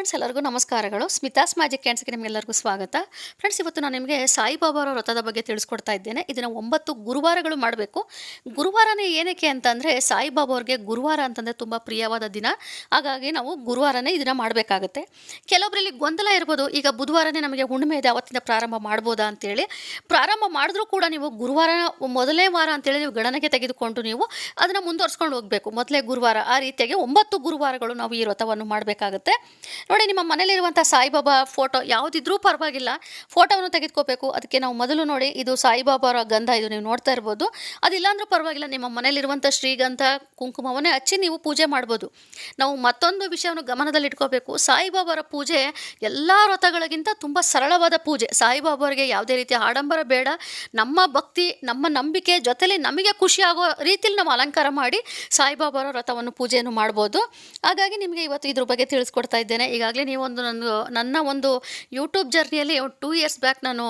Friends ಎಲ್ಲರಿಗೂ ನಮಸ್ಕಾರಗಳು. Smitha's magic ಕ್ಯಾಂಡ್ಸ್ಗೆ ನಿಮಗೆಲ್ಲರಿಗೂ ಸ್ವಾಗತ. ಫ್ರೆಂಡ್ಸ್ ಇವತ್ತು ನಾನು ನಿಮಗೆ ಸಾಯಿಬಾಬಾ ಅವರ ವ್ರತದ ಬಗ್ಗೆ ತಿಳಿಸ್ಕೊಡ್ತಾ ಇದ್ದೇನೆ. ಇದನ್ನು ಒಂಬತ್ತು ಗುರುವಾರಗಳು ಮಾಡಬೇಕು. ಗುರುವಾರನೇ ಏನಕ್ಕೆ ಅಂತಂದರೆ ಸಾಯಿಬಾಬಾ ಅವ್ರಿಗೆ ಗುರುವಾರ ಅಂತಂದರೆ ತುಂಬ ಪ್ರಿಯವಾದ ದಿನ. ಹಾಗಾಗಿ ನಾವು ಗುರುವಾರನೇ ಇದನ್ನು ಮಾಡಬೇಕಾಗುತ್ತೆ. ಕೆಲವೊಬ್ಬರಲ್ಲಿ ಗೊಂದಲ ಇರ್ಬೋದು. ಈಗ ಬುಧವಾರನೇ ನಮಗೆ ಹುಣ್ಣಿಮೆ ಇದೆ, ಅವತ್ತಿಂದ ಪ್ರಾರಂಭ ಮಾಡ್ಬೋದಾ ಅಂತೇಳಿ. ಪ್ರಾರಂಭ ಮಾಡಿದ್ರೂ ಕೂಡ ನೀವು ಗುರುವಾರ ಮೊದಲನೇ ವಾರ ಅಂತೇಳಿ ನೀವು ಗಣನೆಗೆ ತೆಗೆದುಕೊಂಡು ನೀವು ಅದನ್ನು ಮುಂದುವರ್ಸ್ಕೊಂಡು ಹೋಗಬೇಕು. ಮೊದಲೇ ಗುರುವಾರ. ಆ ರೀತಿಯಾಗಿ ಒಂಬತ್ತು ಗುರುವಾರಗಳು ನಾವು ಈ ವ್ರತವನ್ನು ಮಾಡಬೇಕಾಗುತ್ತೆ. ನೋಡಿ, ನಿಮ್ಮ ಮನೇಲಿರುವಂಥ ಸಾಯಿಬಾಬಾ ಫೋಟೋ ಯಾವುದಿದ್ರೂ ಪರವಾಗಿಲ್ಲ. ಫೋಟೋವನ್ನು ತೆಗೆದುಕೋಬೇಕು. ಅದಕ್ಕೆ ನಾವು ಮೊದಲು ನೋಡಿ, ಇದು ಸಾಯಿಬಾಬಾರ ಗಂಧ ಇದು ನೀವು ನೋಡ್ತಾ ಇರ್ಬೋದು. ಅದಿಲ್ಲಾಂದ್ರೂ ಪರವಾಗಿಲ್ಲ, ನಿಮ್ಮ ಮನೇಲಿರುವಂಥ ಶ್ರೀಗಂಧ ಕುಂಕುಮವನ್ನೇ ಹಚ್ಚಿ ನೀವು ಪೂಜೆ ಮಾಡ್ಬೋದು. ನಾವು ಮತ್ತೊಂದು ವಿಷಯವನ್ನು ಗಮನದಲ್ಲಿಟ್ಕೋಬೇಕು. ಸಾಯಿಬಾಬಾರ ಪೂಜೆ ಎಲ್ಲ ವ್ರತಗಳಿಗಿಂತ ತುಂಬ ಸರಳವಾದ ಪೂಜೆ. ಸಾಯಿಬಾಬಾರಿಗೆ ಯಾವುದೇ ರೀತಿಯ ಆಡಂಬರ ಬೇಡ. ನಮ್ಮ ಭಕ್ತಿ, ನಮ್ಮ ನಂಬಿಕೆ ಜೊತೆಲಿ ನಮಗೆ ಖುಷಿಯಾಗೋ ರೀತಿಯಲ್ಲಿ ನಾವು ಅಲಂಕಾರ ಮಾಡಿ ಸಾಯಿಬಾಬಾರ ವ್ರತವನ್ನು ಪೂಜೆಯನ್ನು ಮಾಡ್ಬೋದು. ಹಾಗಾಗಿ ನಿಮಗೆ ಇವತ್ತು ಇದ್ರ ಬಗ್ಗೆ ತಿಳಿಸ್ಕೊಡ್ತಾ ಇದ್ದೇನೆ. ಈಗಾಗಲೇ ನೀವೊಂದು ನನ್ನ ನನ್ನ ಒಂದು ಯೂಟ್ಯೂಬ್ ಜರ್ನಿಯಲ್ಲಿ ಟೂ ಇಯರ್ಸ್ ಬ್ಯಾಕ್ ನಾನು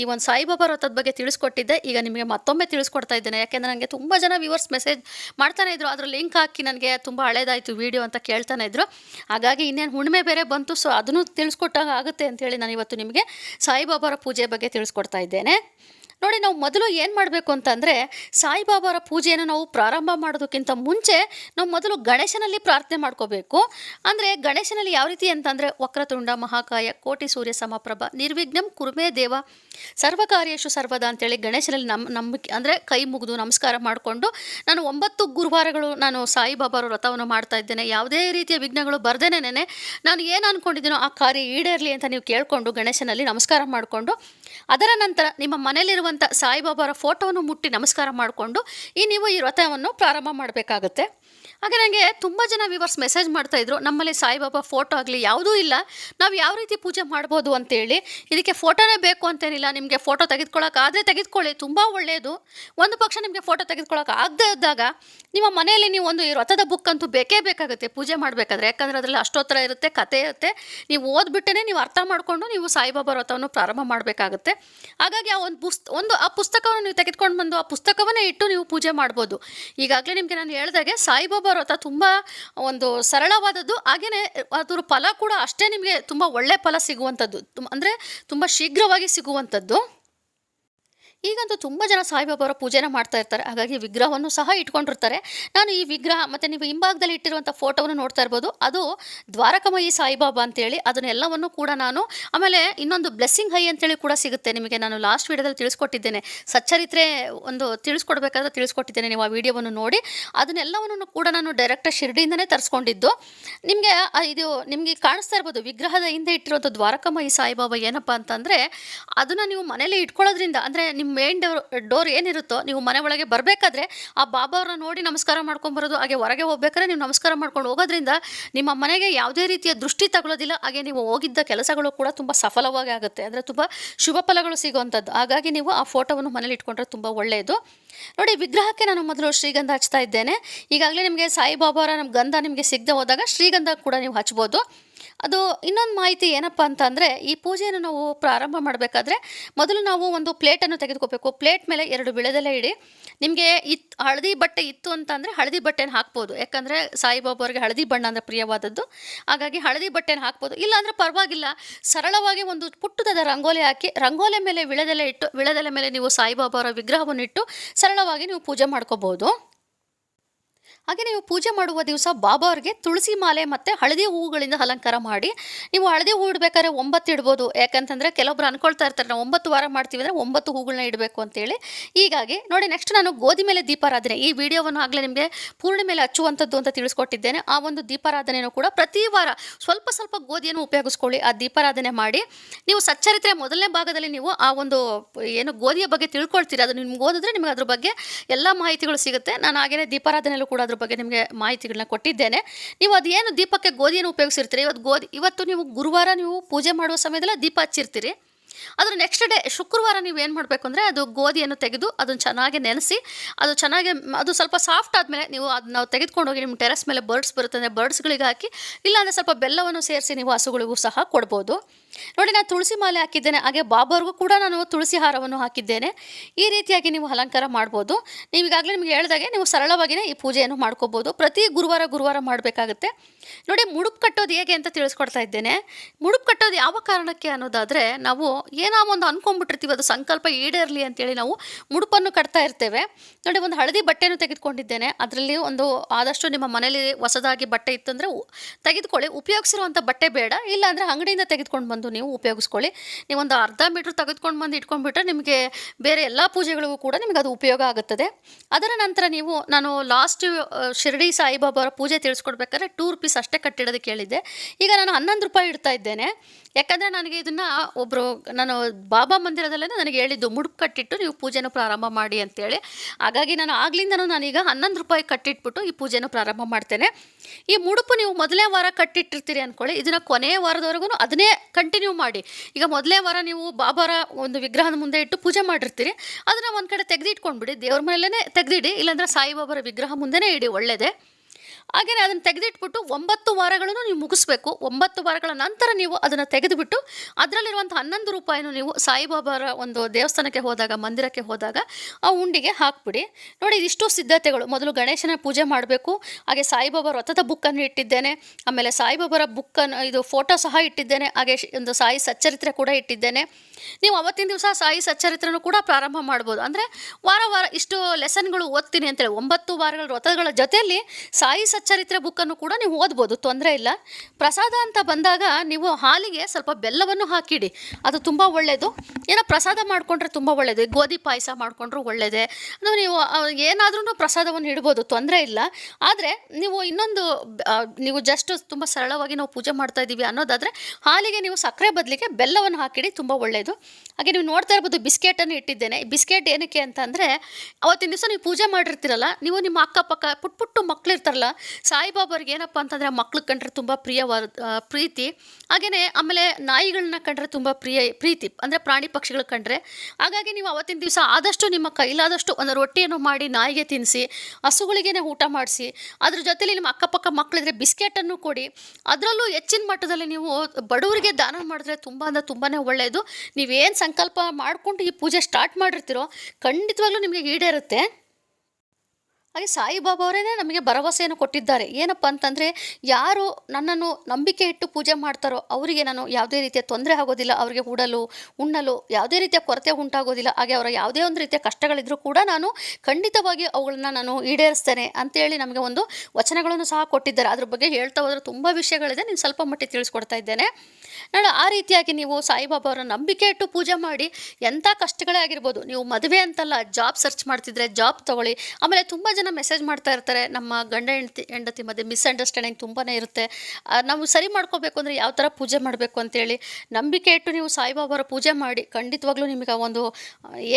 ಈ ಒಂದು ಸಾಯಿಬಾಬಾ ವ್ರತದ ಬಗ್ಗೆ ತಿಳಿಸ್ಕೊಟ್ಟಿದ್ದೆ. ಈಗ ನಿಮಗೆ ಮತ್ತೊಮ್ಮೆ ತಿಳಿಸ್ಕೊಡ್ತಾ ಇದ್ದೇನೆ. ಯಾಕೆಂದರೆ ನನಗೆ ತುಂಬ ಜನ ವ್ಯೂವರ್ಸ್ ಮೆಸೇಜ್ ಮಾಡ್ತಾನೆ ಇದ್ರು. ಅದ್ರ ಲಿಂಕ್ ಹಾಕಿ ನನಗೆ ತುಂಬ ಹಳೇದಾಯಿತು ವಿಡಿಯೋ ಅಂತ ಕೇಳ್ತಾನೆ ಇದ್ರು. ಹಾಗಾಗಿ ಇನ್ನೇನು ಹುಣ್ಣಿಮೆ ಬೇರೆ ಬಂತು ಸೊ ಅದನ್ನು ತಿಳಿಸ್ಕೊಟ್ಟಾಗ ಆಗುತ್ತೆ ಅಂತೇಳಿ ನಾನು ಇವತ್ತು ನಿಮಗೆ ಸಾಯಿಬಾಬಾರ ಪೂಜೆ ಬಗ್ಗೆ ತಿಳಿಸ್ಕೊಡ್ತಾ ಇದ್ದೇನೆ. ನೋಡಿ, ನಾವು ಮೊದಲು ಏನು ಮಾಡಬೇಕು ಅಂತಂದರೆ, ಸಾಯಿಬಾಬಾರ ಪೂಜೆಯನ್ನು ನಾವು ಪ್ರಾರಂಭ ಮಾಡೋದಕ್ಕಿಂತ ಮುಂಚೆ ನಾವು ಮೊದಲು ಗಣೇಶನಲ್ಲಿ ಪ್ರಾರ್ಥನೆ ಮಾಡ್ಕೋಬೇಕು. ಅಂದರೆ ಗಣೇಶನಲ್ಲಿ ಯಾವ ರೀತಿ ಅಂತಂದರೆ, ವಕ್ರತುಂಡ, ಮಹಾಕಾಯ, ಕೋಟಿ ಸೂರ್ಯ ಸಮಪ್ರಭ, ನಿರ್ವಿಘ್ನಂ ಕುರುಮೇ ದೇವ ಸರ್ವಕಾರ್ಯೇಶು ಸರ್ವದ ಅಂತೇಳಿ ಗಣೇಶನಲ್ಲಿ ನಮ್ಮ ನಂಬಿಕೆ, ಅಂದರೆ ಕೈ ಮುಗಿದು ನಮಸ್ಕಾರ ಮಾಡಿಕೊಂಡು, ನಾನು ಒಂಬತ್ತು ಗುರುವಾರಗಳು ನಾನು ಸಾಯಿಬಾಬಾರ ವ್ರತವನ್ನು ಮಾಡ್ತಾ ಇದ್ದೇನೆ. ಯಾವುದೇ ರೀತಿಯ ವಿಘ್ನಗಳು ಬರ್ದೇನೆ ನಾನು ಏನು ಅಂದ್ಕೊಂಡಿದ್ದೀನೋ ಆ ಕಾರ್ಯ ಈಡೇರಲಿ ಅಂತ ನೀವು ಕೇಳಿಕೊಂಡು ಗಣೇಶನಲ್ಲಿ ನಮಸ್ಕಾರ ಮಾಡಿಕೊಂಡು ಅದರ ನಂತರ ನಿಮ್ಮ ಮನೆಯಲ್ಲಿರುವಂಥ ಸಾಯಿಬಾಬಾರ ಫೋಟೋವನ್ನು ಮುಟ್ಟಿ ನಮಸ್ಕಾರ ಮಾಡಿಕೊಂಡು ಈ ನೀವು ಈ ವ್ರತವನ್ನು ಪ್ರಾರಂಭ ಮಾಡಬೇಕಾಗುತ್ತೆ. ಹಾಗೆ ನನಗೆ ತುಂಬ ಜನ ವಿವರ್ಸ್ ಮೆಸೇಜ್ ಮಾಡ್ತಾಯಿದ್ರು ನಮ್ಮಲ್ಲಿ ಸಾಯಿಬಾಬಾ ಫೋಟೋ ಆಗಲಿ ಯಾವುದೂ ಇಲ್ಲ, ನಾವು ಯಾವ ರೀತಿ ಪೂಜೆ ಮಾಡ್ಬೋದು ಅಂತೇಳಿ. ಇದಕ್ಕೆ ಫೋಟೋನೇ ಬೇಕು ಅಂತೇನಿಲ್ಲ, ನಿಮಗೆ ಫೋಟೋ ತೆಗೆದುಕೊಳ್ಳೋಕೆ ತೆಗೆದುಕೊಳ್ಳಿ, ತುಂಬ ಒಳ್ಳೆಯದು ಒಂದು ಪಕ್ಷ ನಿಮಗೆ ಫೋಟೋ ತೆಗೆದುಕೊಳ್ಳೋಕೆ ಆಗದೇ ಇದ್ದಾಗ, ನಿಮ್ಮ ಮನೆಯಲ್ಲಿ ನೀವು ಒಂದು ಈ ವ್ರತದ ಬುಕ್ ಅಂತೂ ಬೇಕೇ ಬೇಕಾಗುತ್ತೆ ಪೂಜೆ ಮಾಡಬೇಕಾದ್ರೆ. ಯಾಕಂದರೆ ಅದರಲ್ಲಿ ಅಷ್ಟೋತ್ತರ ಇರುತ್ತೆ ಕತೆ ಇರುತ್ತೆ. ನೀವು ಓದ್ಬಿಟ್ಟೇ ನೀವು ಅರ್ಥ ಮಾಡಿಕೊಂಡು ನೀವು ಸಾಯಿಬಾಬಾ ವ್ರತವನ್ನು ಪ್ರಾರಂಭ ಮಾಡಬೇಕಾಗುತ್ತೆ. ಹಾಗಾಗಿ ಆ ಒಂದು ಪುಸ್ತ, ಒಂದು ಆ ಪುಸ್ತಕವನ್ನು ನೀವು ತೆಗೆದುಕೊಂಡು ಬಂದು ಆ ಪುಸ್ತಕವನ್ನೇ ಇಟ್ಟು ನೀವು ಪೂಜೆ ಮಾಡ್ಬೋದು. ಈಗಾಗಲೇ ನಿಮಗೆ ನಾನು ಹೇಳಿದಾಗೆ, ಸಾಯಿಬಾಬಾ ವ್ರತ ತುಂಬ ಒಂದು ಸರಳವಾದದ್ದು. ಹಾಗೆಯೇ ಅದರ ಫಲ ಕೂಡ ಅಷ್ಟೇ ನಿಮಗೆ ತುಂಬ ಒಳ್ಳೆ ಫಲ ಸಿಗುವಂಥದ್ದು. ತುಂಬ ಅಂದರೆ ತುಂಬ ಶೀಘ್ರವಾಗಿ ಸಿಗುವಂಥದ್ದು. ಈಗಂತೂ ತುಂಬ ಜನ ಸಾಯಿಬಾಬಾ ಅವರ ಪೂಜೆನ ಮಾಡ್ತಾ ಇರ್ತಾರೆ. ಹಾಗಾಗಿ ವಿಗ್ರಹವನ್ನು ಸಹ ಇಟ್ಕೊಂಡಿರ್ತಾರೆ. ನಾನು ಈ ವಿಗ್ರಹ ಮತ್ತು ನೀವು ಹಿಂಭಾಗದಲ್ಲಿ ಇಟ್ಟಿರುವಂಥ ಫೋಟೋವನ್ನು ನೋಡ್ತಾ ಇರ್ಬೋದು. ಅದು ದ್ವಾರಕಮಯಿ ಸಾಯಿಬಾಬಾ ಅಂತೇಳಿ ಅದನ್ನೆಲ್ಲವನ್ನು ಕೂಡ ನಾನು ಆಮೇಲೆ ಇನ್ನೊಂದು ಬ್ಲೆಸ್ಸಿಂಗ್ ಹೈ ಅಂತೇಳಿ ಕೂಡ ಸಿಗುತ್ತೆ ನಿಮಗೆ ನಾನು ಲಾಸ್ಟ್ ವೀಡಿಯೋದಲ್ಲಿ ತಿಳಿಸ್ಕೊಟ್ಟಿದ್ದೇನೆ. ಸಚ್ಚರಿತ್ರೆ ಒಂದು ತಿಳಿಸ್ಕೊಡ್ಬೇಕಾದ್ರೆ ತಿಳಿಸ್ಕೊಟ್ಟಿದ್ದೇನೆ ನೀವು ಆ ವಿಡಿಯೋವನ್ನು ನೋಡಿ. ಅದನ್ನೆಲ್ಲವನ್ನು ಕೂಡ ನಾನು ಡೈರೆಕ್ಟ್ ಶಿರ್ಡಿಯಿಂದನೇ ತರಿಸ್ಕೊಂಡಿದ್ದು. ನಿಮಗೆ ಇದು ನಿಮಗೆ ಕಾಣಿಸ್ತಾ ಇರ್ಬೋದು ವಿಗ್ರಹದ ಹಿಂದೆ ಇಟ್ಟಿರುವಂಥ ದ್ವಾರಕಮಯಿ ಸಾಯಿಬಾಬಾ ಏನಪ್ಪ ಅಂತಂದರೆ ಅದನ್ನು ನೀವು ಮನೇಲಿ ಇಟ್ಕೊಳ್ಳೋದ್ರಿಂದ ಅಂದರೆ ನಿಮ್ಮ ಮೇನ್ ಡೋರ್ ಡೋರ್ ಏನಿರುತ್ತೋ ನೀವು ಮನೆ ಒಳಗೆ ಬರಬೇಕಾದ್ರೆ ಆ ಬಾಬಾ ಅವ್ರನ್ನ ನೋಡಿ ನಮಸ್ಕಾರ ಮಾಡ್ಕೊಂಬರೋದು, ಹಾಗೆ ಹೊರಗೆ ಹೋಗ್ಬೇಕಾದ್ರೆ ನೀವು ನಮಸ್ಕಾರ ಮಾಡ್ಕೊಂಡು ಹೋಗೋದ್ರಿಂದ ನಿಮ್ಮ ಮನೆಗೆ ಯಾವುದೇ ರೀತಿಯ ದೃಷ್ಟಿ ತಗೊಳ್ಳೋದಿಲ್ಲ, ಹಾಗೆ ನೀವು ಹೋಗಿದ್ದ ಕೆಲಸಗಳು ಕೂಡ ತುಂಬ ಸಫಲವಾಗಿ ಆಗುತ್ತೆ. ಅಂದರೆ ತುಂಬ ಶುಭ ಫಲಗಳು ಸಿಗುವಂಥದ್ದು. ಹಾಗಾಗಿ ನೀವು ಆ ಫೋಟೋವನ್ನು ಮನೇಲಿ ಇಟ್ಕೊಂಡ್ರೆ ತುಂಬ ಒಳ್ಳೆಯದು ನೋಡಿ, ವಿಗ್ರಹಕ್ಕೆ ನಾನು ಮೊದಲು ಶ್ರೀಗಂಧ ಹಚ್ತಾ ಇದ್ದೇನೆ. ಈಗಾಗಲೇ ನಿಮಗೆ ಸಾಯಿಬಾಬಾರ ನಮ್ಮ ಗಂಧ ನಿಮಗೆ ಸಿಗದೆ ಹೋದಾಗ ಶ್ರೀಗಂಧ ಕೂಡ ನೀವು ಹಚ್ಬೋದು. ಅದು ಇನ್ನೊಂದು ಮಾಹಿತಿ ಏನಪ್ಪ ಅಂತಂದರೆ, ಈ ಪೂಜೆಯನ್ನು ನಾವು ಪ್ರಾರಂಭ ಮಾಡಬೇಕಾದ್ರೆ ಮೊದಲು ನಾವು ಒಂದು ಪ್ಲೇಟನ್ನು ತೆಗೆದುಕೋಬೇಕು. ಪ್ಲೇಟ್ ಮೇಲೆ ಎರಡು ಬಿಳೆದೆಲೆ ಇಡಿ. ನಿಮಗೆ ಇತ್ತು ಹಳದಿ ಬಟ್ಟೆ ಇತ್ತು ಅಂತಂದರೆ ಹಳದಿ ಬಟ್ಟೆನ ಹಾಕ್ಬೋದು. ಯಾಕಂದರೆ ಸಾಯಿಬಾಬಾವ್ರಿಗೆ ಹಳದಿ ಬಣ್ಣ ಅಂದರೆ ಪ್ರಿಯವಾದದ್ದು. ಹಾಗಾಗಿ ಹಳದಿ ಬಟ್ಟೆನ ಹಾಕ್ಬೋದು. ಇಲ್ಲಾಂದರೆ ಪರವಾಗಿಲ್ಲ. ಸರಳವಾಗಿ ಒಂದು ಪುಟ್ಟದಾದ ರಂಗೋಲಿ ಹಾಕಿ, ರಂಗೋಲಿ ಮೇಲೆ ವಿಳೆದೆಲೆ ಇಟ್ಟು ವಿಳೆದೆಲೆ ಮೇಲೆ ನೀವು ಸಾಯಿಬಾಬಾರ ವಿಗ್ರಹವನ್ನು ಇಟ್ಟು ಸರಳವಾಗಿ ನೀವು ಪೂಜೆ ಮಾಡ್ಕೋಬೋದು. ಹಾಗೆ ನೀವು ಪೂಜೆ ಮಾಡುವ ದಿವಸ ಬಾಬಾ ಅವ್ರಿಗೆ ತುಳಸಿ ಮಾಲೆ ಮತ್ತು ಹಳದಿ ಹೂವುಗಳಿಂದ ಅಲಂಕಾರ ಮಾಡಿ. ನೀವು ಹಳದಿ ಹೂ ಇಡಬೇಕಾದ್ರೆ ಒಂಬತ್ತು ಇಡ್ಬೋದು. ಯಾಕಂತಂದರೆ ಕೆಲವೊಬ್ರು ಅನ್ಕೊಳ್ತಾ ಇರ್ತಾರೆ, ನಾವು ಒಂಬತ್ತು ವಾರ ಮಾಡ್ತೀವಿ ಅಂದರೆ ಒಂಬತ್ತು ಹೂಗಳನ್ನ ಇಡಬೇಕು ಅಂತೇಳಿ. ಹೀಗಾಗಿ ನೋಡಿ ನೆಕ್ಸ್ಟ್ ನಾನು ಗೋಧಿ ಮೇಲೆ ದೀಪಾರಾಧನೆ. ಈ ವಿಡಿಯೋವನ್ನು ಆಗಲೇ ನಿಮಗೆ ಪೂರ್ಣಿ ಮೇಲೆ ಹಚ್ಚುವಂಥದ್ದು ಅಂತ ತಿಳಿಸ್ಕೊಟ್ಟಿದ್ದೇನೆ. ಆ ಒಂದು ದೀಪಾರಾಧನೆಯೂ ಕೂಡ ಪ್ರತಿ ವಾರ ಸ್ವಲ್ಪ ಸ್ವಲ್ಪ ಗೋಧಿಯನ್ನು ಉಪಯೋಗಿಸ್ಕೊಳ್ಳಿ. ಆ ದೀಪಾರಾಧನೆ ಮಾಡಿ. ನೀವು ಸಚ್ಚರಿತ್ರೆ ಮೊದಲನೇ ಭಾಗದಲ್ಲಿ ನೀವು ಆ ಒಂದು ಏನು ಗೋಧಿಯ ಬಗ್ಗೆ ತಿಳ್ಕೊಳ್ತೀರಿ, ಅದು ನಿಮ್ಗೆ ಓದಿದ್ರೆ ನಿಮಗೆ ಅದ್ರ ಬಗ್ಗೆ ಎಲ್ಲ ಮಾಹಿತಿಗಳು ಸಿಗುತ್ತೆ. ನಾನು ಹಾಗೆಯೇ ದೀಪಾರಾಧನೆಯಲ್ಲೂ ಕೂಡ ಅದ್ರ ಬಗ್ಗೆ ನಿಮಗೆ ಮಾಹಿತಿಗಳನ್ನ ಕೊಟ್ಟಿದ್ದೇನೆ. ನೀವು ಅದೇನು ದೀಪಕ್ಕೆ ಗೋಧಿಯನ್ನು ಉಪಯೋಗಿಸಿರ್ತೀರಿ? ಇವತ್ತು ಗೋಧಿ, ಇವತ್ತು ನೀವು ಗುರುವಾರ ನೀವು ಪೂಜೆ ಮಾಡುವ ಸಮಯದಲ್ಲಿ ದೀಪ ಹಚ್ಚಿರ್ತೀರಿ. ಅದ್ರ ನೆಕ್ಸ್ಟ್ ಡೇ ಶುಕ್ರವಾರ ನೀವು ಏನು ಮಾಡಬೇಕು ಅಂದರೆ ಅದು ಗೋಧಿಯನ್ನು ತೆಗೆದು ಅದನ್ನು ಚೆನ್ನಾಗಿ ನೆನೆಸಿ, ಅದು ಚೆನ್ನಾಗಿ ಅದು ಸ್ವಲ್ಪ ಸಾಫ್ಟ್ ಆದಮೇಲೆ ನೀವು ಅದನ್ನ ನಾವು ತೆಗೆದುಕೊಂಡು ಹೋಗಿ ನಿಮ್ಮ ಟೆರೆಸ್ ಮೇಲೆ ಬರ್ಡ್ಸ್ ಬರುತ್ತೆ ಅಂದರೆ ಬರ್ಡ್ಸ್ಗಳಿಗೆ ಹಾಕಿ, ಇಲ್ಲಾಂದರೆ ಸ್ವಲ್ಪ ಬೆಲ್ಲವನ್ನು ಸೇರಿಸಿ ನೀವು ಹಸುಗಳಿಗೂ ಸಹ ಕೊಡ್ಬೋದು. ನೋಡಿ, ನಾನು ತುಳಸಿ ಮಾಲೆ ಹಾಕಿದ್ದೇನೆ, ಹಾಗೆ ಬಾಬರ್ಗೂ ಕೂಡ ನಾನು ತುಳಸಿ ಹಾರವನ್ನು ಹಾಕಿದ್ದೇನೆ. ಈ ರೀತಿಯಾಗಿ ನೀವು ಅಲಂಕಾರ ಮಾಡ್ಬೋದು. ನೀವು ಈಗಾಗಲೇ ನಿಮಗೆ ಹೇಳಿದಾಗೆ ನೀವು ಸರಳವಾಗಿಯೇ ಈ ಪೂಜೆಯನ್ನು ಮಾಡ್ಕೋಬೋದು. ಪ್ರತಿ ಗುರುವಾರ ಗುರುವಾರ ಮಾಡಬೇಕಾಗುತ್ತೆ. ನೋಡಿ, ಮುಡುಪು ಕಟ್ಟೋದು ಹೇಗೆ ಅಂತ ತಿಳಿಸ್ಕೊಡ್ತಾ ಇದ್ದೇನೆ. ಮುಡುಪು ಕಟ್ಟೋದು ಯಾವ ಕಾರಣಕ್ಕೆ ಅನ್ನೋದಾದರೆ, ನಾವು ಏನೋ ಒಂದು ಅನ್ಕೊಂಡ್ಬಿಟ್ಟಿರ್ತೀವಿ, ಅದು ಸಂಕಲ್ಪ ಈಡೇರಲಿ ಅಂತೇಳಿ ನಾವು ಮುಡುಪನ್ನು ಕಟ್ತಾ ಇರ್ತೇವೆ. ನೋಡಿ, ಒಂದು ಹಳದಿ ಬಟ್ಟೆಯನ್ನು ತೆಗೆದುಕೊಂಡಿದ್ದೇನೆ. ಅದರಲ್ಲಿ ಒಂದು ಆದಷ್ಟು ನಿಮ್ಮ ಮನೇಲಿ ಹೊಸದಾಗಿ ಬಟ್ಟೆ ಇತ್ತಂದರೆ ತೆಗೆದುಕೊಳ್ಳಿ. ಉಪಯೋಗಿಸಿರುವಂಥ ಬಟ್ಟೆ ಬೇಡ. ಇಲ್ಲಾಂದರೆ ಅಂಗಡಿಯಿಂದ ತೆಗೆದುಕೊಂಡು ಬಂದು ನೀವು ಉಪಯೋಗಿಸ್ಕೊಳ್ಳಿ. ನೀವು ಒಂದು ಅರ್ಧ ಮೀಟ್ರ್ ತೆಗೆದುಕೊಂಡು ಬಂದು ಇಟ್ಕೊಂಡ್ಬಿಟ್ರೆ ನಿಮಗೆ ಬೇರೆ ಎಲ್ಲ ಪೂಜೆಗಳಿಗೂ ಕೂಡ ನಿಮಗೆ ಅದು ಉಪಯೋಗ ಆಗುತ್ತದೆ. ಅದರ ನಂತರ ನೀವು, ನಾನು ಲಾಸ್ಟ್ ಶಿರಡಿ ಸಾಯಿಬಾಬಾರ ಪೂಜೆ ತಿಳಿಸ್ಕೊಡ್ಬೇಕಾದ್ರೆ ಟೂ ರುಪೀಸ್ ಅಷ್ಟೇ ಕಟ್ಟಿಡೋದಕ್ಕೆ ಹೇಳಿದ್ದೆ. ಈಗ ನಾನು ಹನ್ನೊಂದು ರೂಪಾಯಿ ಇಡ್ತಾ ಇದ್ದೇನೆ. ಯಾಕಂದರೆ ನನಗೆ ಇದನ್ನು ಒಬ್ಬರು ನಾನು ಬಾಬಾ ಮಂದಿರದಲ್ಲೇ ನನಗೆ ಹೇಳಿದ್ದು, ಮುಡುಪು ಕಟ್ಟಿಟ್ಟು ನೀವು ಪೂಜೆನ ಪ್ರಾರಂಭ ಮಾಡಿ ಅಂತೇಳಿ. ಹಾಗಾಗಿ ನಾನು ಆಗ್ಲಿಂದನೂ ನಾನೀಗ ಹನ್ನೊಂದು ರೂಪಾಯಿ ಕಟ್ಟಿಟ್ಬಿಟ್ಟು ಈ ಪೂಜೆನ ಪ್ರಾರಂಭ ಮಾಡ್ತೇನೆ. ಈ ಮುಡುಪು ನೀವು ಮೊದಲನೇ ವಾರ ಕಟ್ಟಿಟ್ಟಿರ್ತೀರಿ ಅಂದ್ಕೊಳ್ಳಿ ಇದನ್ನು ಕೊನೆಯ ವಾರದವರೆಗೂ ಅದನ್ನೇ ಕಂಟಿನ್ಯೂ ಮಾಡಿ. ಈಗ ಮೊದಲನೇ ವಾರ ನೀವು ಬಾಬಾರ ಒಂದು ವಿಗ್ರಹದ ಮುಂದೆ ಇಟ್ಟು ಪೂಜೆ ಮಾಡಿರ್ತೀರಿ. ಅದನ್ನು ಒಂದು ಕಡೆ ತೆಗೆದಿಟ್ಕೊಂಡ್ಬಿಡಿ. ದೇವ್ರ ಮನೆಯಲ್ಲೇ ತೆಗೆದಿಡಿ. ಇಲ್ಲಾಂದ್ರೆ ಸಾಯಿಬಾಬಾರ ವಿಗ್ರಹ ಮುಂದೆನೇ ಇಡಿ. ಒಳ್ಳೆಯದೇ ಹಾಗೆಯೇ ಅದನ್ನು ತೆಗೆದಿಟ್ಬಿಟ್ಟು ಒಂಬತ್ತು ವಾರಗಳನ್ನು ನೀವು ಮುಗಿಸ್ಬೇಕು. ಒಂಬತ್ತು ವಾರಗಳ ನಂತರ ನೀವು ಅದನ್ನು ತೆಗೆದುಬಿಟ್ಟು ಅದರಲ್ಲಿರುವಂಥ ಹನ್ನೊಂದು ರೂಪಾಯಿನೂ ನೀವು ಸಾಯಿಬಾಬಾರ ಒಂದು ದೇವಸ್ಥಾನಕ್ಕೆ ಹೋದಾಗ, ಮಂದಿರಕ್ಕೆ ಹೋದಾಗ ಆ ಉಂಡಿಗೆ ಹಾಕ್ಬಿಡಿ. ನೋಡಿ, ಇದಿಷ್ಟು ಸಿದ್ಧತೆಗಳು. ಮೊದಲು ಗಣೇಶನ ಪೂಜೆ ಮಾಡಬೇಕು. ಹಾಗೆ ಸಾಯಿಬಾಬಾ ವ್ರತದ ಬುಕ್ಕನ್ನು ಇಟ್ಟಿದ್ದೇನೆ. ಆಮೇಲೆ ಸಾಯಿಬಾಬಾರ ಬುಕ್ಕನ್ನು ಇದು ಫೋಟೋ ಸಹ ಇಟ್ಟಿದ್ದೇನೆ. ಹಾಗೆ ಒಂದು ಸಾಯಿ ಸಚ್ಚರಿತ್ರೆ ಕೂಡ ಇಟ್ಟಿದ್ದೇನೆ. ನೀವು ಅವತ್ತಿನ ದಿವಸ ಸಾಯಿ ಸಚ್ಚರಿತ್ರನೂ ಕೂಡ ಪ್ರಾರಂಭ ಮಾಡ್ಬೋದು. ಅಂದರೆ ವಾರ ವಾರ ಇಷ್ಟು ಲೆಸನ್ಗಳು ಓದ್ತೀನಿ ಅಂತೇಳಿ, ಒಂಬತ್ತು ವಾರಗಳ ವ್ರತಗಳ ಜೊತೆಯಲ್ಲಿ ಸಾಯಿ ಸಚ್ಚರಿತ್ರೆ ಬುಕ್ಕನ್ನು ಕೂಡ ನೀವು ಓದ್ಬೋದು. ತೊಂದರೆ ಇಲ್ಲ. ಪ್ರಸಾದ ಅಂತ ಬಂದಾಗ ನೀವು ಹಾಲಿಗೆ ಸ್ವಲ್ಪ ಬೆಲ್ಲವನ್ನು ಹಾಕಿಡಿ. ಅದು ತುಂಬ ಒಳ್ಳೆಯದು ಏನೋ ಪ್ರಸಾದ ಮಾಡಿಕೊಂಡ್ರೆ ತುಂಬ ಒಳ್ಳೆಯದು ಗೋಧಿ ಪಾಯಸ ಮಾಡಿಕೊಂಡ್ರು ಒಳ್ಳೆಯದೇ ಅಂದರೆ ನೀವು ಏನಾದ್ರೂ ಪ್ರಸಾದವನ್ನು ಇಡ್ಬೋದು. ತೊಂದರೆ ಇಲ್ಲ. ಆದರೆ ನೀವು ಇನ್ನೊಂದು ನೀವು ಜಸ್ಟ್ ತುಂಬ ಸರಳವಾಗಿ ನಾವು ಪೂಜೆ ಮಾಡ್ತಾ ಇದ್ದೀವಿ ಅನ್ನೋದಾದರೆ ಹಾಲಿಗೆ ನೀವು ಸಕ್ಕರೆ ಬದಲಿಗೆ ಬೆಲ್ಲವನ್ನು ಹಾಕಿಡಿ ತುಂಬ ಒಳ್ಳೆಯದು ಹಾಗೆ ನೀವು ನೋಡ್ತಾ ಇರ್ಬೋದು ಬಿಸ್ಕೆಟನ್ನು ಇಟ್ಟಿದ್ದೇನೆ. ಬಿಸ್ಕೆಟ್ ಏನಕ್ಕೆ ಅಂತಂದರೆ, ಅವತ್ತಿನ ದಿವಸ ನೀವು ಪೂಜೆ ಮಾಡಿರ್ತೀರಲ್ಲ, ನೀವು ನಿಮ್ಮ ಅಕ್ಕಪಕ್ಕ ಪುಟ್ಟ ಪುಟ್ಟು ಮಕ್ಕಳಿರ್ತಾರಲ್ಲ ಸಾಯಿಬಾಬಾರಿಗೆ ಏನಪ್ಪ ಅಂತಂದರೆ ಮಕ್ಳು ಕಂಡ್ರೆ ತುಂಬ ಪ್ರಿಯವಾದ ಪ್ರೀತಿ. ಹಾಗೆಯೇ ಆಮೇಲೆ ನಾಯಿಗಳನ್ನ ಕಂಡ್ರೆ ತುಂಬ ಪ್ರಿಯ, ಪ್ರೀತಿ, ಅಂದರೆ ಪ್ರಾಣಿ ಪಕ್ಷಿಗಳು ಕಂಡ್ರೆ. ಹಾಗಾಗಿ ನೀವು ಅವತ್ತಿನ ದಿವಸ ಆದಷ್ಟು ನಿಮ್ಮ ಕೈಲಾದಷ್ಟು ಒಂದು ರೊಟ್ಟಿಯನ್ನು ಮಾಡಿ ನಾಯಿಗೆ ತಿನ್ನಿಸಿ ಹಸುಗಳಿಗೇನೆ ಊಟ ಮಾಡಿಸಿ, ಅದ್ರ ಜೊತೆಲಿ ನಿಮ್ಮ ಅಕ್ಕಪಕ್ಕ ಮಕ್ಕಳಿದ್ರೆ ಬಿಸ್ಕೆಟನ್ನು ಕೊಡಿ, ಅದರಲ್ಲೂ ಹೆಚ್ಚಿನ ಮಟ್ಟದಲ್ಲಿ ನೀವು ಬಡವರಿಗೆ ದಾನ ಮಾಡಿದ್ರೆ ತುಂಬ ಅಂದರೆ ತುಂಬಾ ಒಳ್ಳೆಯದು ನೀವೇನು ಸಂಕಲ್ಪ ಮಾಡಿಕೊಂಡು ಈ ಪೂಜೆ ಸ್ಟಾರ್ಟ್ ಮಾಡಿರ್ತೀರೋ ಖಂಡಿತವಾಗ್ಲೂ ನಿಮಗೆ ಈಡೇರುತ್ತೆ. ಹಾಗೆ ಸಾಯಿಬಾಬಾ ಅವರೇ ನಮಗೆ ಭರವಸೆಯನ್ನು ಕೊಟ್ಟಿದ್ದಾರೆ. ಏನಪ್ಪ ಅಂತಂದರೆ, ಯಾರು ನನ್ನನ್ನು ನಂಬಿಕೆ ಇಟ್ಟು ಪೂಜೆ ಮಾಡ್ತಾರೋ ಅವರಿಗೆ ನಾನು ಯಾವುದೇ ರೀತಿಯ ತೊಂದರೆ ಆಗೋದಿಲ್ಲ. ಅವರಿಗೆ ಉಡಲು ಉಣ್ಣಲು ಯಾವುದೇ ರೀತಿಯ ಕೊರತೆ ಉಂಟಾಗೋದಿಲ್ಲ. ಹಾಗೆ ಅವರ ಯಾವುದೇ ಒಂದು ರೀತಿಯ ಕಷ್ಟಗಳಿದ್ರೂ ಕೂಡ ನಾನು ಖಂಡಿತವಾಗಿ ಅವುಗಳನ್ನ ನಾನು ಈಡೇರಿಸ್ತೇನೆ ಅಂತೇಳಿ ನಮಗೆ ಒಂದು ವಚನಗಳನ್ನು ಸಹ ಕೊಟ್ಟಿದ್ದಾರೆ. ಅದ್ರ ಬಗ್ಗೆ ಹೇಳ್ತಾ ಹೋದರೆ ತುಂಬ ವಿಷಯಗಳಿದೆ. ನೀನು ಸ್ವಲ್ಪ ಮಟ್ಟಿಗೆ ತಿಳಿಸ್ಕೊಡ್ತಾ ಇದ್ದೇನೆ. ನಾನು ಆ ರೀತಿಯಾಗಿ ನೀವು ಸಾಯಿಬಾಬಾ ಅವರ ನಂಬಿಕೆ ಇಟ್ಟು ಪೂಜೆ ಮಾಡಿ ಎಂಥ ಕಷ್ಟಗಳೇ ಆಗಿರ್ಬೋದು. ನೀವು ಮದುವೆ ಅಂತಲ್ಲ ಜಾಬ್ ಸರ್ಚ್ ಮಾಡ್ತಿದ್ರೆ ಜಾಬ್ ತೊಗೊಳ್ಳಿ. ಆಮೇಲೆ ತುಂಬ ಜನ ಮೆಸೇಜ್ ಮಾಡ್ತಾ ಇರ್ತಾರೆ. ನಮ್ಮ ಗಂಡ ಹೆಂಡತಿ ಹೆಂಡತಿ ಮಧ್ಯೆ ಮಿಸ್ಅಂಡರ್ಸ್ಟ್ಯಾಂಡಿಂಗ್ ತುಂಬಾ ಇರುತ್ತೆ. ನಾವು ಸರಿ ಮಾಡ್ಕೋಬೇಕು ಅಂದರೆ ಯಾವ ಥರ ಪೂಜೆ ಮಾಡಬೇಕು ಅಂತೇಳಿ ನಂಬಿಕೆ ಇಟ್ಟು ನೀವು ಸಾಯಿಬಾಬಾರ ಪೂಜೆ ಮಾಡಿ ಖಂಡಿತವಾಗ್ಲೂ ನಿಮಗೆ ಒಂದು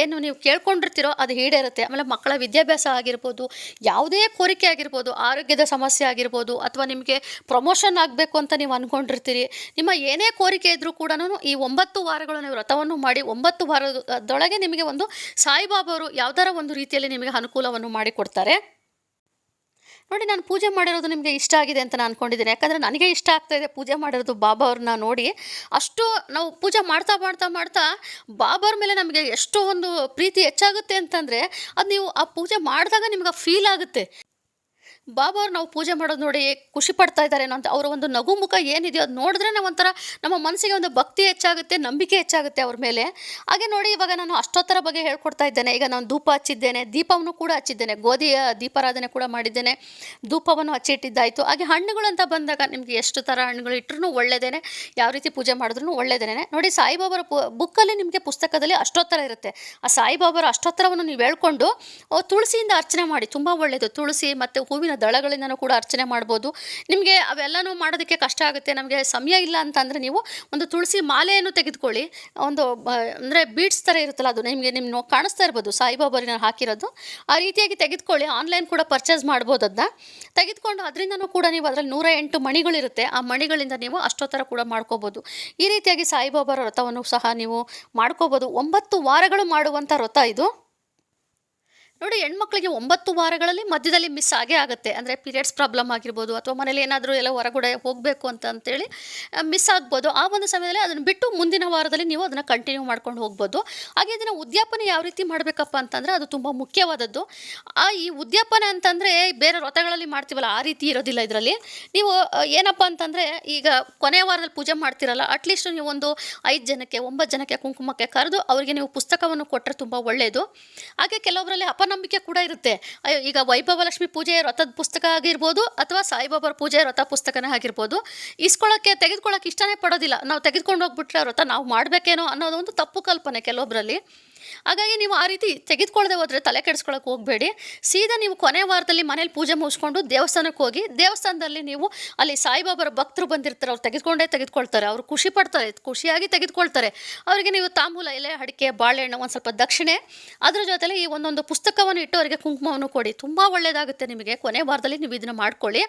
ಏನು ನೀವು ಕೇಳ್ಕೊಂಡಿರ್ತೀರೋ ಅದು ಈಡೇರುತ್ತೆ. ಆಮೇಲೆ ಮಕ್ಕಳ ವಿದ್ಯಾಭ್ಯಾಸ ಆಗಿರ್ಬೋದು, ಯಾವುದೇ ಕೋರಿಕೆ ಆಗಿರ್ಬೋದು, ಆರೋಗ್ಯದ ಸಮಸ್ಯೆ ಆಗಿರ್ಬೋದು, ಅಥವಾ ನಿಮಗೆ ಪ್ರಮೋಷನ್ ಆಗಬೇಕು ಅಂತ ನೀವು ಅಂದ್ಕೊಂಡಿರ್ತೀರಿ ನಿಮ್ಮ ಏನೇ ಕೋರಿಕೆ ಇದ್ದರೂ ಕೂಡ ಈ ಒಂಬತ್ತು ವಾರಗಳು ನೀವು ವ್ರತವನ್ನು ಮಾಡಿ ಒಂಬತ್ತು ವಾರದೊಳಗೆ ನಿಮಗೆ ಒಂದು ಸಾಯಿಬಾಬಾವರು ಯಾವ್ದಾರ ಒಂದು ರೀತಿಯಲ್ಲಿ ನಿಮಗೆ ಅನುಕೂಲವನ್ನು ಮಾಡಿಕೊಡ್ತಾರೆ. ನೋಡಿ, ನಾನು ಪೂಜೆ ಮಾಡಿರೋದು ನಿಮಗೆ ಇಷ್ಟ ಆಗಿದೆ ಅಂತ ನಾನು ಅಂದ್ಕೊಂಡಿದ್ದೀನಿ ಯಾಕಂದರೆ ನನಗೆ ಇಷ್ಟ ಆಗ್ತಾ ಇದೆ ಪೂಜೆ ಮಾಡಿರೋದು ಬಾಬಾ ಅವ್ರನ್ನ ನೋಡಿ. ಅಷ್ಟು ನಾವು ಪೂಜೆ ಮಾಡ್ತಾ ಮಾಡ್ತಾ ಮಾಡ್ತಾ ಬಾಬಾವ್ರ ಮೇಲೆ ನಮಗೆ ಎಷ್ಟು ಒಂದು ಪ್ರೀತಿ ಹೆಚ್ಚಾಗುತ್ತೆ ಅಂತಂದರೆ ಅದು ನೀವು ಆ ಪೂಜೆ ಮಾಡಿದಾಗ ನಿಮ್ಗೆ ಫೀಲ್ ಆಗುತ್ತೆ. ಬಾಬಾ ನಾವು ಪೂಜೆ ಮಾಡೋದು ನೋಡಿ ಖುಷಿ ಪಡ್ತಾ ಇದ್ದಾರೆ ಅಂತ ಅವರ ಒಂದು ನಗು ಮುಖ ಏನಿದೆಯೋ ಅದು ನೋಡಿದ್ರೆ ಒಂಥರ ನಮ್ಮ ಮನಸ್ಸಿಗೆ ಒಂದು ಭಕ್ತಿ ಹೆಚ್ಚಾಗುತ್ತೆ, ನಂಬಿಕೆ ಹೆಚ್ಚಾಗುತ್ತೆ ಅವ್ರ ಮೇಲೆ. ಹಾಗೆ ನೋಡಿ ಇವಾಗ ನಾನು ಅಷ್ಟೊತ್ತರ ಬಗ್ಗೆ ಹೇಳ್ಕೊಡ್ತಾ ಇದ್ದೇನೆ. ಈಗ ನಾನು ಧೂಪ ಹಚ್ಚಿದ್ದೇನೆ, ದೀಪವನ್ನು ಕೂಡ ಹಚ್ಚಿದ್ದೇನೆ. ಗೋಧಿಯ ದೀಪಾರಾಧನೆ ಕೂಡ ಮಾಡಿದ್ದೇನೆ. ಧೂಪವನ್ನು ಹಚ್ಚಿಟ್ಟಿದ್ದಾಯಿತು. ಹಾಗೆ ಹಣ್ಣುಗಳು ಅಂತ ಬಂದಾಗ ನಿಮಗೆ ಎಷ್ಟು ಥರ ಹಣ್ಣುಗಳು ಇಟ್ಟರೂ ಒಳ್ಳೆಯದೇನೆ ಯಾವ ರೀತಿ ಪೂಜೆ ಮಾಡಿದ್ರು ಒಳ್ಳೆಯದೇನೆ ನೋಡಿ ಸಾಯಿಬಾಬರ ಬುಕ್ಕಲ್ಲಿ ನಿಮಗೆ ಪುಸ್ತಕದಲ್ಲಿ ಅಷ್ಟೋತ್ತರ ಇರುತ್ತೆ. ಆ ಸಾಯಿಬಾಬಾರ ಅಷ್ಟೋತ್ತರವನ್ನು ನೀವು ಹೇಳ್ಕೊಂಡು ತುಳಸಿಯಿಂದ ಅರ್ಚನೆ ಮಾಡಿ, ತುಂಬ ಒಳ್ಳೆಯದು ತುಳಸಿ ಮತ್ತು ಹೂವಿನ ದಳಗಳಿಂದನೂ ಕೂಡ ಅರ್ಚನೆ ಮಾಡ್ಬೋದು. ನಿಮಗೆ ಅವೆಲ್ಲನೂ ಮಾಡೋದಕ್ಕೆ ಕಷ್ಟ ಆಗುತ್ತೆ, ನಮಗೆ ಸಮಯ ಇಲ್ಲ ಅಂತಂದರೆ ನೀವು ಒಂದು ತುಳಸಿ ಮಾಲೆಯನ್ನು ತೆಗೆದುಕೊಳ್ಳಿ. ಒಂದು ಅಂದರೆ ಬೀಡ್ಸ್ ಥರ ಇರುತ್ತಲ್ಲ ಅದು, ನಿಮಗೆ ನಿಮ್ಮ ಕಾಣಿಸ್ತಾ ಇರ್ಬೋದು ಸಾಯಿಬಾಬಾರಿ ನಾನು ಹಾಕಿರೋದು. ಆ ರೀತಿಯಾಗಿ ತೆಗೆದುಕೊಳ್ಳಿ, ಆನ್ಲೈನ್ ಕೂಡ ಪರ್ಚೇಸ್ ಮಾಡ್ಬೋದು ಅದನ್ನ ತೆಗೆದುಕೊಂಡು ಅದರಿಂದನೂ ಕೂಡ ನೀವು ಅದರಲ್ಲಿ ನೂರ ಎಂಟು ಮಣಿಗಳಿರುತ್ತೆ, ಆ ಮಣಿಗಳಿಂದ ನೀವು ಅಷ್ಟೊತ್ತರ ಕೂಡ ಮಾಡ್ಕೋಬೋದು. ಈ ರೀತಿಯಾಗಿ ಸಾಯಿಬಾಬಾರ ವ್ರತವನ್ನು ಸಹ ನೀವು ಮಾಡ್ಕೋಬೋದು. ಒಂಬತ್ತು ವಾರಗಳು ಮಾಡುವಂಥ ವ್ರತ ಇದು. ನೋಡಿ, ಹೆಣ್ಮಕ್ಳಿಗೆ ಒಂಬತ್ತು ವಾರಗಳಲ್ಲಿ ಮಧ್ಯದಲ್ಲಿ ಮಿಸ್ ಆಗೇ ಆಗುತ್ತೆ. ಅಂದರೆ ಪೀರಿಯಡ್ಸ್ ಪ್ರಾಬ್ಲಮ್ ಆಗಿರ್ಬೋದು, ಅಥವಾ ಮನೇಲಿ ಏನಾದರೂ ಎಲ್ಲ ಹೊರಗಡೆ ಹೋಗಬೇಕು ಅಂತ ಅಂತೇಳಿ ಮಿಸ್ ಆಗ್ಬೋದು. ಆ ಒಂದು ಸಮಯದಲ್ಲಿ ಅದನ್ನು ಬಿಟ್ಟು ಮುಂದಿನ ವಾರದಲ್ಲಿ ನೀವು ಅದನ್ನು ಕಂಟಿನ್ಯೂ ಮಾಡ್ಕೊಂಡು ಹೋಗ್ಬೋದು. ಹಾಗೆ ಇದನ್ನು ಉದ್ಯಾಪನೆ ಯಾವ ರೀತಿ ಮಾಡಬೇಕಪ್ಪ ಅಂತಂದರೆ ಅದು ತುಂಬ ಮುಖ್ಯವಾದದ್ದು. ಆ, ಈ ಉದ್ಯಾಪನೆ ಅಂತಂದರೆ ಬೇರೆ ವ್ರತಗಳಲ್ಲಿ ಮಾಡ್ತೀವಲ್ಲ, ಆ ರೀತಿ ಇರೋದಿಲ್ಲ ಇದರಲ್ಲಿ. ನೀವು ಏನಪ್ಪ ಅಂತಂದರೆ ಈಗ ಕೊನೆಯ ವಾರದಲ್ಲಿ ಪೂಜೆ ಮಾಡ್ತಿರಲ್ಲ ಅಟ್ಲೀಸ್ಟ್ ನೀವು ಒಂದು ಐದು ಜನಕ್ಕೆ, ಒಂಬತ್ತು ಜನಕ್ಕೆ ಕುಂಕುಮಕ್ಕೆ ಕರೆದು ಅವರಿಗೆ ನೀವು ಪುಸ್ತಕವನ್ನು ಕೊಟ್ಟರೆ ತುಂಬ ಒಳ್ಳೆಯದು ಹಾಗೆ ಕೆಲವೊಬ್ಬರಲ್ಲಿ ಅಪನಂಬಿಕೆ ಕೂಡ ಇರುತ್ತೆ. ಅಯ್ಯೋ, ಈಗ ವೈಭವ ಲಕ್ಷ್ಮಿ ಪೂಜೆ ವ್ರತದ ಪುಸ್ತಕ ಆಗಿರ್ಬೋದು ಅಥವಾ ಸಾಯಿಬಾಬಾರ ಪೂಜೆ ವ್ರತ ಪುಸ್ತಕನೇ ಆಗಿರ್ಬೋದು. ಇಸ್ಕೊಳ್ಳೋಕ್ಕೆ ತೆಗೆದುಕೊಳ್ಳೋಕೆ ಇಷ್ಟನೇ ಪಡೋದಿಲ್ಲ. ನಾವು ತೆಗೆದುಕೊಂಡು ಹೋಗ್ಬಿಟ್ರೆ ವ್ರತ ನಾವು ಮಾಡಬೇಕೇನೋ ಅನ್ನೋದು ಒಂದು ತಪ್ಪು ಕಲ್ಪನೆ ಕೆಲವೊಬ್ಬರಲ್ಲಿ ಹಾಗಾಗಿ ನೀವು ಆ ರೀತಿ ತೆಗೆದುಕೊಳ್ಳದೆ ಹೋದರೆ ತಲೆ ಕೆಡಿಸ್ಕೊಳ್ಳೋಕೆ ಹೋಗಬೇಡಿ. ಸೀದಾ ನೀವು ಕೊನೆ ವಾರದಲ್ಲಿ ಮನೇಲಿ ಪೂಜೆ ಮುಗಿಸ್ಕೊಂಡು ದೇವಸ್ಥಾನಕ್ಕೆ ಹೋಗಿ, ದೇವಸ್ಥಾನದಲ್ಲಿ ನೀವು ಅಲ್ಲಿ ಸಾಯಿಬಾಬರ ಭಕ್ತರು ಬಂದಿರ್ತಾರೆ, ಅವ್ರು ತೆಗೆದುಕೊಂಡೇ ತೆಗೆದುಕೊಳ್ತಾರೆ, ಅವರು ಖುಷಿ ಪಡ್ತಾರೆ, ಖುಷಿಯಾಗಿ ತೆಗೆದುಕೊಳ್ತಾರೆ. ಅವರಿಗೆ ನೀವು ತಾಂಬೂಲ ಎಲೆ, ಅಡಿಕೆ, ಬಾಳೆಹಣ್ಣು, ಒಂದು ಸ್ವಲ್ಪ ದಕ್ಷಿಣೆ, ಅದರ ಜೊತೆಲಿ ಈ ಒಂದೊಂದು ಪುಸ್ತಕವನ್ನು ಇಟ್ಟು ಅವರಿಗೆ ಕುಂಕುಮವನ್ನು ಕೊಡಿ. ತುಂಬ ಒಳ್ಳೆಯದಾಗುತ್ತೆ ನಿಮಗೆ. ಕೊನೆ ವಾರದಲ್ಲಿ ನೀವು ಇದನ್ನು ಮಾಡ್ಕೊಳ್ಳಿ.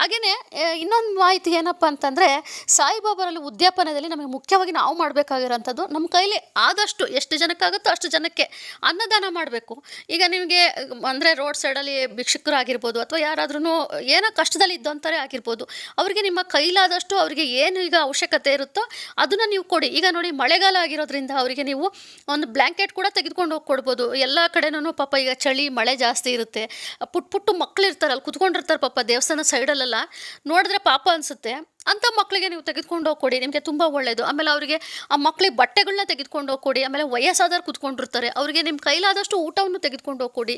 ಹಾಗೆಯೇ ಇನ್ನೊಂದು ಮಾಹಿತಿ ಏನಪ್ಪ ಅಂತಂದರೆ ಸಾಯಿಬಾಬಾರಲ್ಲಿ ಉದ್ಯಾಪನದಲ್ಲಿ ನಮಗೆ ಮುಖ್ಯವಾಗಿ ನಾವು ಮಾಡಬೇಕಾಗಿರೋಂಥದ್ದು ನಮ್ಮ ಕೈಲಿ ಆದಷ್ಟು ಎಷ್ಟು ಜನಕ್ಕಾಗುತ್ತೋ ಅಷ್ಟು ಜನಕ್ಕೆ ಅನ್ನದಾನ ಮಾಡಬೇಕು. ಈಗ ನಿಮಗೆ, ಅಂದರೆ ರೋಡ್ ಸೈಡಲ್ಲಿ ಭಿಕ್ಷುಕರಾಗಿರ್ಬೋದು ಅಥವಾ ಯಾರಾದ್ರೂ ಏನೋ ಕಷ್ಟದಲ್ಲಿ ಇದ್ದಂಥವೇ ಆಗಿರ್ಬೋದು, ಅವರಿಗೆ ನಿಮ್ಮ ಕೈಲಾದಷ್ಟು ಅವರಿಗೆ ಏನು ಈಗ ಅವಶ್ಯಕತೆ ಇರುತ್ತೋ ಅದನ್ನು ನೀವು ಕೊಡಿ. ಈಗ ನೋಡಿ, ಮಳೆಗಾಲ ಆಗಿರೋದ್ರಿಂದ ಅವರಿಗೆ ನೀವು ಒಂದು ಬ್ಲ್ಯಾಂಕೆಟ್ ಕೂಡ ತೆಗೆದುಕೊಂಡು ಹೋಗಿ ಕೊಡ್ಬೋದು. ಎಲ್ಲ ಕಡೆನೂ ಪಾಪ ಈಗ ಚಳಿ, ಮಳೆ ಜಾಸ್ತಿ ಇರುತ್ತೆ. ಪುಟ್ಟ ಪುಟ್ಟು ಮಕ್ಕಳಿರ್ತಾರೆ ಅಲ್ಲಿ ಕುತ್ಕೊಂಡಿರ್ತಾರೆ ಪಾಪ ದೇವಸ್ಥಾನ ಸೈಡಲ್ಲೆಲ್ಲ ನೋಡಿದ್ರೆ ಪಾಪ ಅನಿಸುತ್ತೆ. ಅಂಥ ಮಕ್ಕಳಿಗೆ ನೀವು ತೆಗೆದುಕೊಂಡು ಹೋಗಿ ಕೊಡಿ ನಿಮಗೆ ತುಂಬ ಒಳ್ಳೆಯದು ಆಮೇಲೆ ಅವರಿಗೆ ಆ ಮಕ್ಕಳಿಗೆ ಬಟ್ಟೆಗಳನ್ನ ತೆಗೆದುಕೊಂಡು ಹೋಗಿ ಕೊಡಿ ಆಮೇಲೆ ವಯಸ್ಸಾದವ್ರು ಕುತ್ಕೊಂಡಿರ್ತಾರೆ. ಅವರಿಗೆ ನಿಮ್ಮ ಕೈಲಾದಷ್ಟು ಊಟವನ್ನು ತೆಗೆದುಕೊಂಡು ಹೋಗಿ ಕೊಡಿ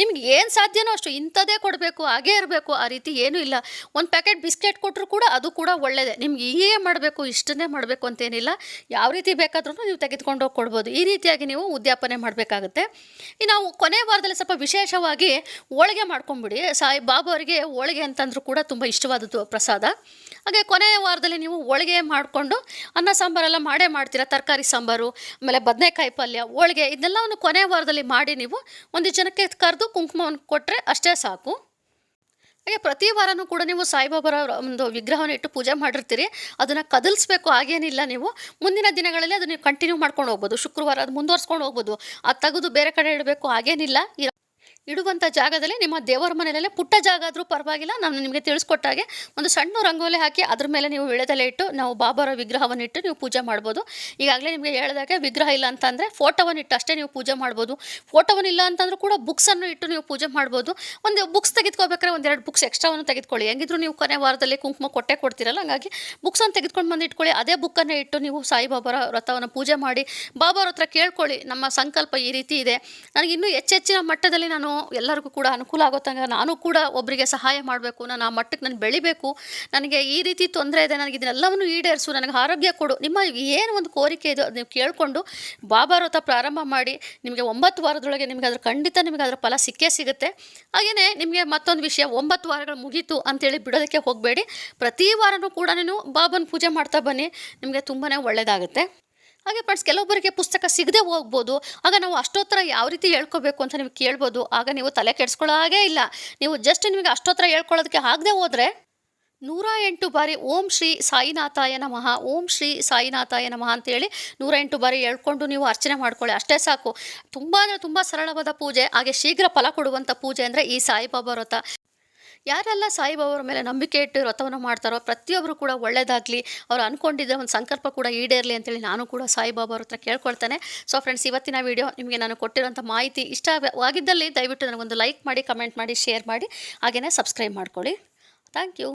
ನಿಮ್ಗೆ ಏನು ಸಾಧ್ಯನೋ ಅಷ್ಟು ಇಂಥದ್ದೇ ಕೊಡಬೇಕು. ಹಾಗೇ ಇರಬೇಕು. ಆ ರೀತಿ ಏನೂ ಇಲ್ಲ. ಒಂದು ಪ್ಯಾಕೆಟ್ ಬಿಸ್ಕೆಟ್ ಕೊಟ್ಟರು ಕೂಡ ಅದು ಕೂಡ ಒಳ್ಳೆಯದೇ ನಿಮ್ಗೆ ಹೀಗೆ ಮಾಡಬೇಕು, ಇಷ್ಟನ್ನೇ ಮಾಡಬೇಕು ಅಂತೇನಿಲ್ಲ. ಯಾವ ರೀತಿ ಬೇಕಾದ್ರೂ ನೀವು ತೆಗೆದುಕೊಂಡು ಹೋಗಿ ಕೊಡ್ಬೋದು ಈ ರೀತಿಯಾಗಿ ನೀವು ಉದ್ಯಾಪನೆ ಮಾಡಬೇಕಾಗುತ್ತೆ. ಈ ನಾವು ಕೊನೆ ವಾರದಲ್ಲಿ ಸ್ವಲ್ಪ ವಿಶೇಷವಾಗಿ ಹೋಳಿಗೆ ಮಾಡ್ಕೊಂಬಿಡಿ. ಸಾಯಿ ಬಾಬು ಅವರಿಗೆ ಹೋಳಿಗೆ ಅಂತಂದ್ರೂ ಕೂಡ ತುಂಬ ಇಷ್ಟವಾದದ್ದು ಪ್ರಸಾದ. ಹಾಗೆ ಕೊನೆಯ ವಾರದಲ್ಲಿ ನೀವು ಹೋಳಿಗೆ ಮಾಡಿಕೊಂಡು ಅನ್ನ ಸಾಂಬಾರೆಲ್ಲ ಮಾಡೇ ಮಾಡ್ತೀರಾ? ತರಕಾರಿ ಸಾಂಬಾರು, ಆಮೇಲೆ ಬದನೆಕಾಯಿ ಪಲ್ಯ, ಹೋಳಿಗೆ ಇದನ್ನೆಲ್ಲವನ್ನು ಕೊನೆಯ ವಾರದಲ್ಲಿ ಮಾಡಿ ನೀವು ಒಂದು ಜನಕ್ಕೆ ಕರೆದು ಕುಂಕುಮವನ್ನು ಕೊಟ್ಟರೆ ಅಷ್ಟೇ ಸಾಕು. ಹಾಗೆ ಪ್ರತಿ ವಾರನೂ ಕೂಡ ನೀವು ಸಾಯಿಬಾಬಾರ ಒಂದು ವಿಗ್ರಹವನ್ನು ಇಟ್ಟು ಪೂಜೆ ಮಾಡಿರ್ತೀರಿ. ಅದನ್ನು ಕದಲಿಸ್ಬೇಕು, ಹಾಗೇನಿಲ್ಲ ನೀವು. ಮುಂದಿನ ದಿನಗಳಲ್ಲಿ ಅದನ್ನು ಕಂಟಿನ್ಯೂ ಮಾಡ್ಕೊಂಡು ಹೋಗ್ಬೋದು. ಶುಕ್ರವಾರ ಅದು ಮುಂದುವರ್ಸ್ಕೊಂಡು ಹೋಗ್ಬೋದು. ಅದು ತೆಗೆದು ಬೇರೆ ಕಡೆ ಇಡಬೇಕು, ಹಾಗೇನಿಲ್ಲ. ಇಡುವಂಥ ಜಾಗದಲ್ಲಿ ನಿಮ್ಮ ದೇವರ ಮನೆಯಲ್ಲೇ ಪುಟ್ಟ ಜಾಗ ಆದರೂ ಪರವಾಗಿಲ್ಲ. ನಾನು ನಿಮಗೆ ತಿಳಿಸ್ಕೊಟ್ಟಾಗೆ ಒಂದು ಸಣ್ಣ ರಂಗೋಲಿ ಹಾಕಿ ಅದ್ರ ಮೇಲೆ ನೀವು ವಿಳೆದೆಲೆ ಇಟ್ಟು ನಾವು ಬಾಬಾರ ವಿಗ್ರಹವನ್ನು ಇಟ್ಟು ನೀವು ಪೂಜೆ ಮಾಡ್ಬೋದು. ಈಗಾಗಲೇ ನಿಮಗೆ ಹೇಳಿದಾಗೆ ವಿಗ್ರಹ ಇಲ್ಲ ಅಂತಂದರೆ ಫೋಟೋವನ್ನು ಇಟ್ಟು ಅಷ್ಟೇ ನೀವು ಪೂಜೆ ಮಾಡ್ಬೋದು. ಫೋಟೋವನ್ನು ಇಲ್ಲ ಅಂತಂದ್ರೂ ಕೂಡ ಬುಕ್ಸನ್ನು ಇಟ್ಟು ನೀವು ಪೂಜೆ ಮಾಡ್ಬೋದು. ಒಂದು ಬುಕ್ಸ್ ತೆಗೆದುಕೋಬೇಕಾದ್ರೆ ಒಂದೆರಡು ಬುಕ್ಸ್ ಎಕ್ಸ್ಟ್ರಾವನ್ನು ತೆಗೆದುಕೊಳ್ಳಿ. ಹೆಂಗಿದ್ರು ನೀವು ಕೊನೆ ವಾರದಲ್ಲಿ ಕುಂಕುಮ ಕೊಟ್ಟೆ ಕೊಡ್ತೀರಲ್ಲ, ಹಂಗಾಗಿ ಬುಕ್ಸನ್ನು ತೆಗೆದುಕೊಂಡು ಬಂದು ಇಟ್ಕೊಳ್ಳಿ. ಅದೇ ಬುಕ್ಕನ್ನು ಇಟ್ಟು ನೀವು ಸಾಯಿಬಾಬಾರ ವ್ರತವನ್ನು ಪೂಜೆ ಮಾಡಿ, ಬಾಬಾರ ಹತ್ರ ಕೇಳ್ಕೊಳ್ಳಿ. ನಮ್ಮ ಸಂಕಲ್ಪ ಈ ರೀತಿ ಇದೆ. ನನಗೆ ಇನ್ನೂ ಹೆಚ್ಚೆಚ್ಚಿನ ಮಟ್ಟದಲ್ಲಿ ನಾನು ಎಲ್ಲರಿಗೂ ಕೂಡ ಅನುಕೂಲ ಆಗೋ ತನಕ ನಾನು ಕೂಡ ಒಬ್ಬರಿಗೆ ಸಹಾಯ ಮಾಡಬೇಕು ನಾನು ಆ ಮಟ್ಟಕ್ಕೆ ನಾನು ಬೆಳಿಬೇಕು. ನನಗೆ ಈ ರೀತಿ ತೊಂದರೆ ಇದೆ, ನನಗೆ ಇದನ್ನೆಲ್ಲವನ್ನು ಈಡೇರಿಸು, ನನಗೆ ಆರೋಗ್ಯ ಕೊಡು. ನಿಮ್ಮ ಏನು ಒಂದು ಕೋರಿಕೆ ಇದು ನೀವು ಕೇಳಿಕೊಂಡು ಬಾಬಾ ವ್ರತ ಪ್ರಾರಂಭ ಮಾಡಿ, ನಿಮಗೆ ಒಂಬತ್ತು ವಾರದೊಳಗೆ ನಿಮಗೆ ಅದ್ರ ಖಂಡಿತ ನಿಮಗೆ ಅದರ ಫಲ ಸಿಕ್ಕೇ ಸಿಗುತ್ತೆ. ಹಾಗೆಯೇ ನಿಮಗೆ ಮತ್ತೊಂದು ವಿಷಯ, ಒಂಬತ್ತು ವಾರಗಳು ಮುಗೀತು ಅಂತೇಳಿ ಬಿಡೋದಕ್ಕೆ ಹೋಗಬೇಡಿ. ಪ್ರತಿ ವಾರನೂ ಕೂಡ ನೀವು ಬಾಬನ ಪೂಜೆ ಮಾಡ್ತಾ ಬನ್ನಿ. ನಿಮಗೆ ತುಂಬಾ ಒಳ್ಳೆಯದಾಗುತ್ತೆ ಹಾಗೆ ಫ್ರೆಂಡ್ಸ್ ಕೆಲವೊಬ್ಬರಿಗೆ ಪುಸ್ತಕ ಸಿಗದೆ ಹೋಗ್ಬೋದು. ಆಗ ನಾವು ಅಷ್ಟೋತ್ತರ ಯಾವ ರೀತಿ ಹೇಳ್ಕೋಬೇಕು ಅಂತ ನೀವು ಕೇಳ್ಬೋದು. ಆಗ ನೀವು ತಲೆ ಕೆಡಿಸ್ಕೊಳ್ಳೋ ಹಾಗೇ ಇಲ್ಲ. ನೀವು ಜಸ್ಟ್ ನಿಮಗೆ ಅಷ್ಟೋತ್ತರ ಹೇಳ್ಕೊಳ್ಳೋದಕ್ಕೆ ಆಗದೆ ಹೋದರೆ ನೂರ ಎಂಟು ಬಾರಿ ಓಂ ಶ್ರೀ ಸಾಯಿನಾಥಾಯ ನಮಃ, ಓಂ ಶ್ರೀ ಸಾಯಿನಾಥಾಯ ನಮಃ ಅಂತೇಳಿ ನೂರ ಎಂಟು ಬಾರಿ ಹೇಳ್ಕೊಂಡು ನೀವು ಅರ್ಚನೆ ಮಾಡ್ಕೊಳ್ಳಿ. ಅಷ್ಟೇ ಸಾಕು. ತುಂಬ ಅಂದರೆ ತುಂಬ ಸರಳವಾದ ಪೂಜೆ. ಹಾಗೆ ಶೀಘ್ರ ಫಲ ಕೊಡುವಂಥ ಪೂಜೆ ಅಂದರೆ ಈ ಸಾಯಿಬಾಬಾ ವ್ರತ. ಯಾರೆಲ್ಲ ಸಾಯಿಬಾಬಾರ ಮೇಲೆ ನಂಬಿಕೆ ಇಟ್ಟು ವ್ರತವನ್ನು ಮಾಡ್ತಾರೋ ಪ್ರತಿಯೊಬ್ಬರು ಕೂಡ ಒಳ್ಳೆಯದಾಗಲಿ ಅವ್ರು ಅಂದ್ಕೊಂಡಿದ್ದ ಒಂದು ಸಂಕಲ್ಪ ಕೂಡ ಈಡೇರಲಿ ಅಂತೇಳಿ ನಾನು ಕೂಡ ಸಾಯಿಬಾಬಾರ ಹತ್ರ ಕೇಳ್ಕೊಳ್ತೇನೆ. ಸೊ ಫ್ರೆಂಡ್ಸ್ ಇವತ್ತಿನ ವಿಡಿಯೋ ನಿಮಗೆ ನಾನು ಕೊಟ್ಟಿರೋಂಥ ಮಾಹಿತಿ ಇಷ್ಟವಾಗಿದ್ದಲ್ಲಿ ದಯವಿಟ್ಟು ನನಗೊಂದು ಲೈಕ್ ಮಾಡಿ ಕಮೆಂಟ್ ಮಾಡಿ ಶೇರ್ ಮಾಡಿ. ಹಾಗೆಯೇ ಸಬ್ಸ್ಕ್ರೈಬ್ ಮಾಡ್ಕೊಳ್ಳಿ. Thank you